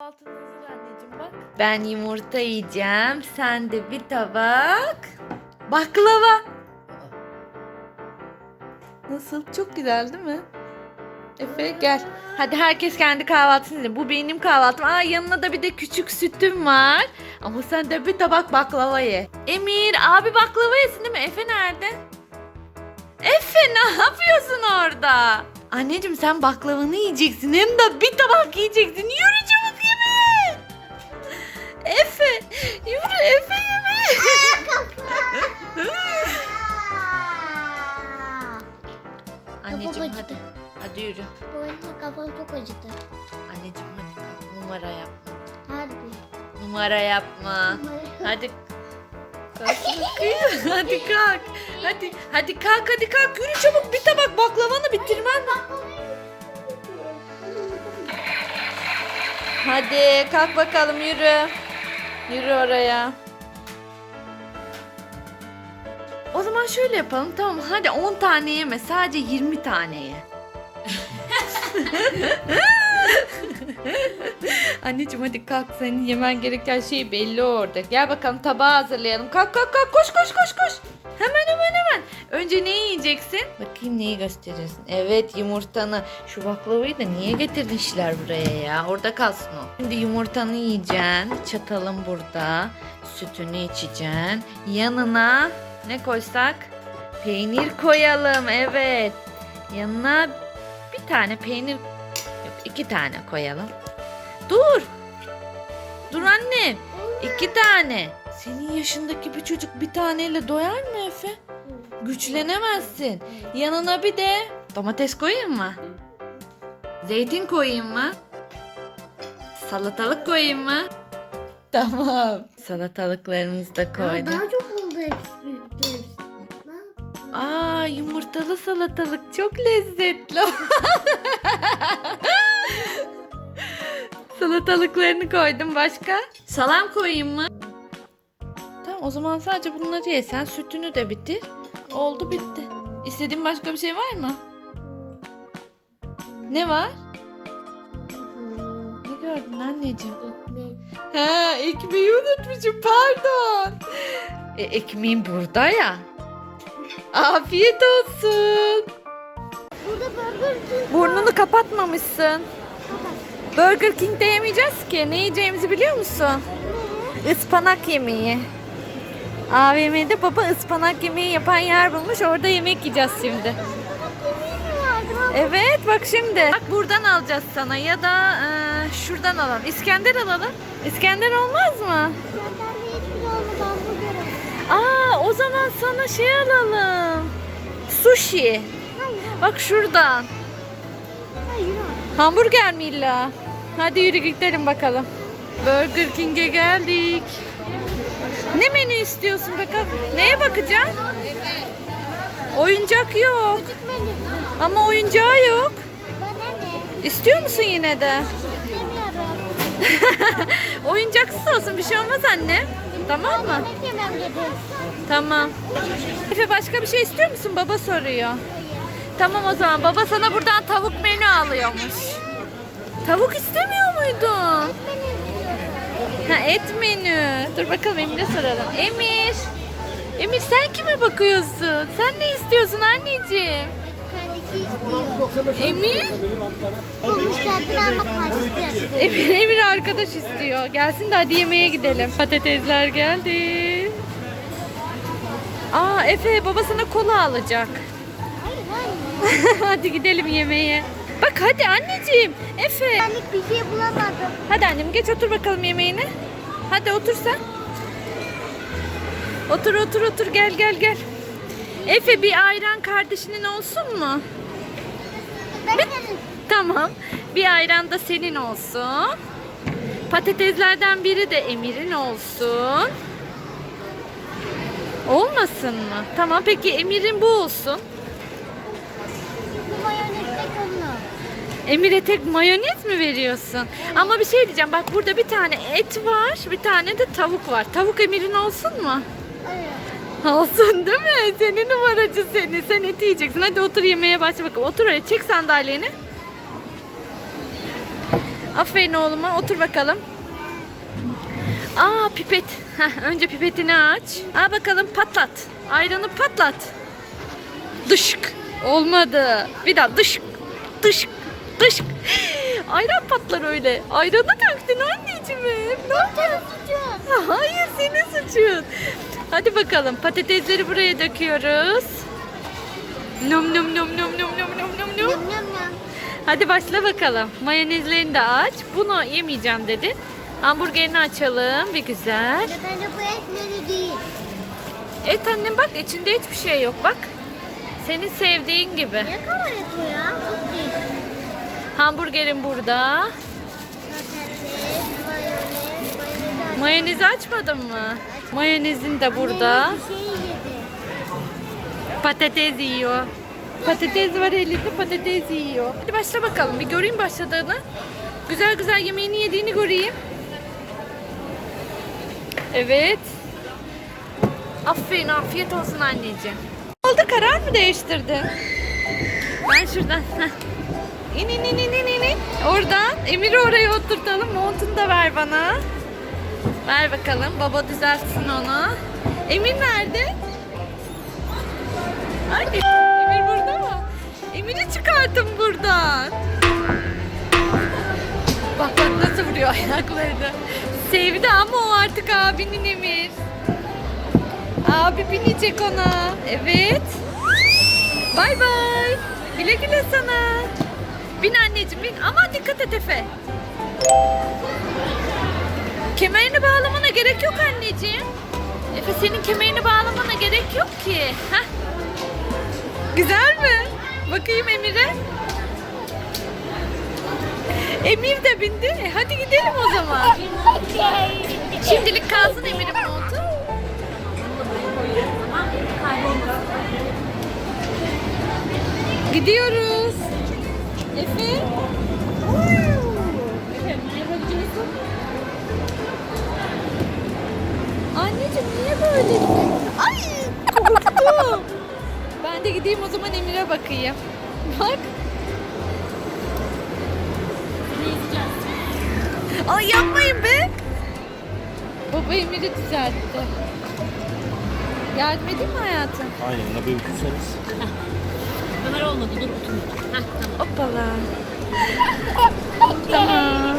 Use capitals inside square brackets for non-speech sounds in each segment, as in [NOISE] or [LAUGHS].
Altın hazır anneciğim bak. Ben yumurta yiyeceğim. Sen de bir tabak baklava. Nasıl? Çok güzel değil mi? Efe gel. Hadi herkes kendi kahvaltısını yiysin. Bu benim kahvaltım. Aa yanına da bir de küçük sütüm var. Ama sen de bir tabak baklava ye. Emir abi baklava yesin değil mi? Efe nerede? Efe ne yapıyorsun orada? Anneciğim sen baklavanı yiyeceksin hem de bir tabak yiyeceksin. Yürü çabuk yeme. Efe yürü Efe yeme. Anneciğim hadi. Hadi yürü. Bu arada kafam çok acıdı. Anneciğim hadi kalk. Numara yapma. Harbi. Numara yapma. Hadi. Hadi kalk. Hadi hadi kalk hadi kalk. Yürü çabuk bir tabak baklavanı bitirmen. Hadi kalk bakalım yürü. Yürü oraya. O zaman şöyle yapalım tamam hadi 10 tane yeme sadece 20 tane ye. [LAUGHS] Anneciğim hadi kalk senin yemen gereken şey belli orada. Gel bakalım tabağı hazırlayalım. Kalk kalk kalk koş koş koş koş. Hemen hemen hemen. Önce ne yiyeceksin? Bakayım neyi gösteriyorsun. Evet yumurtanı. Şu baklavayı da niye getirdin işler buraya ya? Orada kalsın o. Şimdi yumurtanı yiyeceksin. Çatalın burada. Sütünü içeceksin. Yanına ne koysak? Peynir koyalım. Evet. Yanına bir tane peynir yok iki tane koyalım. Dur. Dur anne. İki tane. Senin yaşındaki bir çocuk bir taneyle doyar mı Efe? Güçlenemezsin. Yanına bir de domates koyayım mı? Zeytin koyayım mı? Salatalık koyayım mı? Tamam. Salatalıklarımızı da Aa, koydum. Daha çok oldu hepsi. hepsi. Ne? Aa yumurtalı salatalık çok lezzetli. [LAUGHS] Salatalıklarını koydum başka. Salam koyayım mı? O zaman sadece bunları ye. Sen sütünü de bitir. Oldu bitti. İstediğin başka bir şey var mı? Ne var? Ne gördün anneciğim? Ha ekmeği unutmuşum pardon. E, ekmeğim burada ya. Afiyet olsun. Burada burger King Burnunu kapatmamışsın. Burger King'de yemeyeceğiz ki. Ne yiyeceğimizi biliyor musun? Ispanak yemeği. AVM'de baba ıspanak yemeği yapan yer bulmuş. Orada yemek yiyeceğiz şimdi. Evet bak şimdi. Bak buradan alacağız sana ya da e, şuradan alalım. İskender alalım. İskender olmaz mı? Aa o zaman sana şey alalım. Sushi. Hayır Bak şuradan. hayır. Hamburger mi illa? Hadi yürü gidelim bakalım. Burger King'e geldik. Ne menü istiyorsun bakalım? Neye bakacaksın? Oyuncak yok. Ama oyuncağı yok. İstiyor musun yine de? [LAUGHS] Oyuncaksız olsun bir şey olmaz anne. Tamam mı? Tamam. Efe başka bir şey istiyor musun? Baba soruyor. Tamam o zaman baba sana buradan tavuk menü alıyormuş. Tavuk istemiyor muydun? Ha et menü. Dur bakalım Emir'e soralım. Emir. Emir sen kime bakıyorsun? Sen ne istiyorsun anneciğim? Emir? Emir, Emir arkadaş istiyor. Gelsin de hadi yemeğe gidelim. Patatesler geldi. Aa Efe baba sana kola alacak. [LAUGHS] Hadi gidelim yemeğe. Bak hadi anneciğim. Efe. Benlik bir şey bulamadım. Hadi annem geç otur bakalım yemeğine. Hadi otur sen. Otur otur otur gel gel gel. Efe bir ayran kardeşinin olsun mu? Tamam. Bir ayran da senin olsun. Patateslerden biri de Emir'in olsun. Olmasın mı? Tamam peki Emir'in bu olsun. Emir'e tek mayonez mi veriyorsun? Ama bir şey diyeceğim. Bak burada bir tane et var. Bir tane de tavuk var. Tavuk Emir'in olsun mu? Olsun değil mi? Senin numaracı seni. Sen eti yiyeceksin. Hadi otur yemeğe başla bakalım. Otur oraya. Çek sandalyeni. Aferin oğluma otur bakalım. Aa pipet. Heh, önce pipetini aç. Aa bakalım patlat. Ayranı patlat. Dışık. Olmadı. Bir daha dışık. Dışık. Dışık. Ayran patlar öyle. Ayranı döktün anneciğim. Ne yapıyorsun? Hayır senin suçun. Hadi bakalım patatesleri buraya döküyoruz. Num num num num num num num num num. Hadi başla bakalım. Mayonezlerini de aç. Bunu yemeyeceğim dedin. Hamburgerini açalım bir güzel. Bence bu etleri değil. Et annem bak içinde hiçbir şey yok bak. Senin sevdiğin gibi. Ne kadar et bu ya? Çok değil. Hamburgerin burada. Mayonezi açmadın mı? Mayonezin de burada. Şey. Patates yiyor. Patates var elinde patates yiyor. Hadi başla bakalım bir göreyim başladığını. Güzel güzel yemeğini yediğini göreyim. Evet. Aferin afiyet olsun anneciğim. Oldu karar mı değiştirdin? Ben şuradan. İn in in in in in. Oradan Emir'i oraya oturtalım. Montunu da ver bana. Ver bakalım. Baba düzeltsin onu. Emir nerede? Anne, Emir burada mı? Emir'i çıkartın buradan. Bak bak nasıl vuruyor ayaklarını. Sevdi ama o artık abinin Emir. Abi binecek ona. Evet. Bay bay. Güle güle sana. Bin anneciğim bin. Aman dikkat et Efe. Kemerini bağlamana gerek yok anneciğim. Efe senin kemerini bağlamana gerek yok ki. Heh. Güzel mi? Bakayım Emir'e. Emir de bindi. E, hadi gidelim o zaman. Şimdilik kalsın Emir'in montu. Gidiyoruz. Efe. Anneciğim niye böyle? Ay. Ben de gideyim o zaman Emir'e bakayım. Bak. Ay yapmayın be. Baba Emir'i düzeltti. Yardım edeyim mi hayatım? Aynen ona bir Ömer olmadı dur oturma. Heh, tamam. Hoppala. Tamam.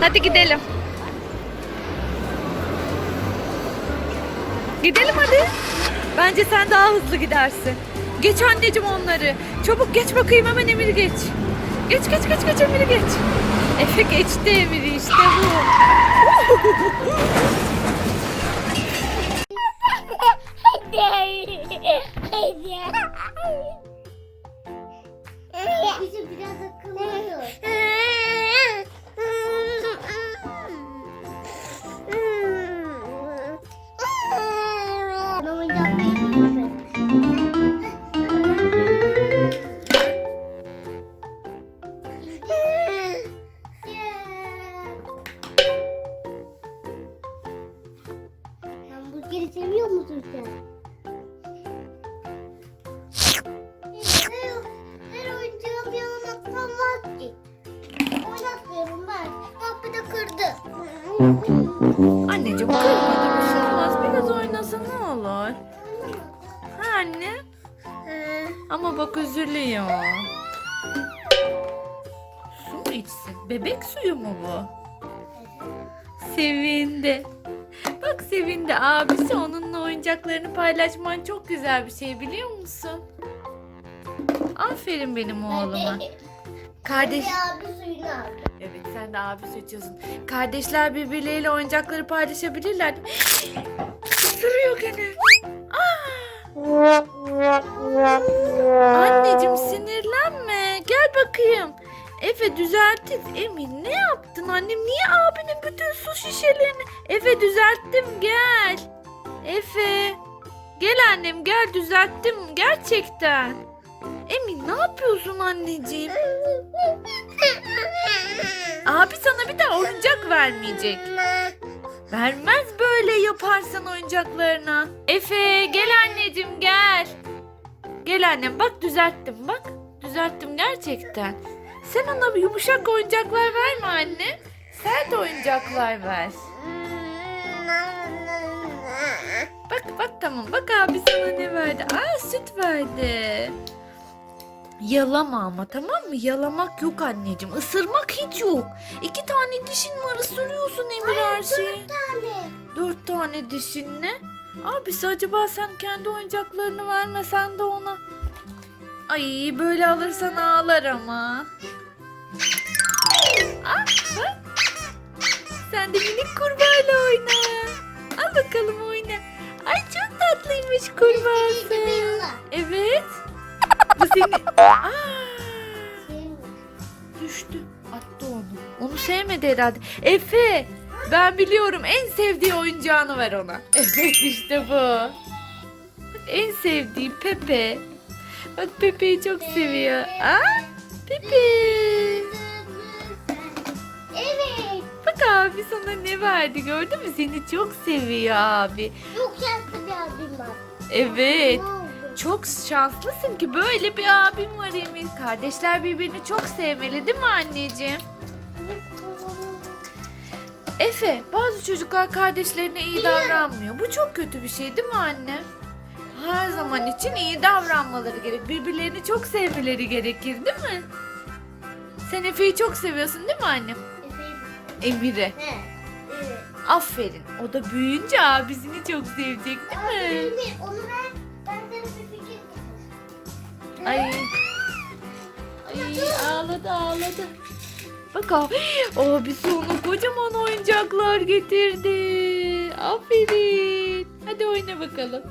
Hadi gidelim. Gidelim hadi. Bence sen daha hızlı gidersin. Geç anneciğim onları. Çabuk geç bakayım hemen Emir'i geç. Geç geç geç geç Emir'i geç. Efe geçti Emir'i işte bu. Bizi biraz akıllı Hamburgeri seviyor musun sen? Kırdı. Anneciğim kırmadı bir şey olmaz. Biraz oynasa ne olur? Ha anne? Ama bak üzülüyor. Su mu içsin? Bebek suyu mu bu? Sevindi. Bak sevindi. Abisi onunla oyuncaklarını paylaşman çok güzel bir şey biliyor musun? Aferin benim oğluma. Kardeş... Abi suyunu al. Evet sen de abi seçiyorsun. Kardeşler birbirleriyle oyuncakları paylaşabilirler. Isırıyor gene. Aa! Anneciğim sinirlenme. Gel bakayım. Efe düzelttik. Emin ne yaptın annem? Niye abinin bütün su şişelerini? Efe düzelttim gel. Efe. Gel annem gel düzelttim gerçekten. Emin ne yapıyorsun anneciğim? Abi sana bir daha oyuncak vermeyecek. Vermez böyle yaparsan oyuncaklarına. Efe gel anneciğim gel. Gel annem bak düzelttim bak. Düzelttim gerçekten. Sen ona yumuşak oyuncaklar verme anne. Sert oyuncaklar ver. Bak bak tamam bak abi sana ne verdi? Aa süt verdi. Yalama ama tamam mı? Yalamak yok anneciğim. Isırmak hiç yok. İki tane dişin var ısırıyorsun Emir her şeyi. tane. Dört tane dişinle. Abisi acaba sen kendi oyuncaklarını vermesen de ona. Ay böyle alırsan ağlar ama. Ah, bak. Sen de minik kurbağayla oyna. Al bakalım oyna. Ay çok tatlıymış kurbağası. Evet. Bu senin... [LAUGHS] Aa, düştü. Attı onu. Onu sevmedi herhalde. Efe. Ben biliyorum en sevdiği oyuncağını ver ona. [LAUGHS] Evet işte bu. En sevdiği Pepe. Bak Pepe'yi çok seviyor. Aa, Pepe. Evet. Bak abi sana ne verdi gördün mü? Seni çok seviyor abi. Çok şanslı bir abim var. Evet. Çok şanslısın ki böyle bir abim var Emir. Kardeşler birbirini çok sevmeli değil mi anneciğim? Efe, bazı çocuklar kardeşlerine iyi davranmıyor. Bu çok kötü bir şey değil mi anne? Her zaman için iyi davranmaları gerek. Birbirlerini çok sevmeleri gerekir değil mi? Sen Efe'yi çok seviyorsun değil mi annem? Emir'i. Evet. Aferin. O da büyüyünce abisini çok sevecek değil mi? Onu ver. Ay. Ay ağladı ağladı. Bak abi. Abisi ona kocaman oyuncaklar getirdi. Aferin. Hadi oyna bakalım.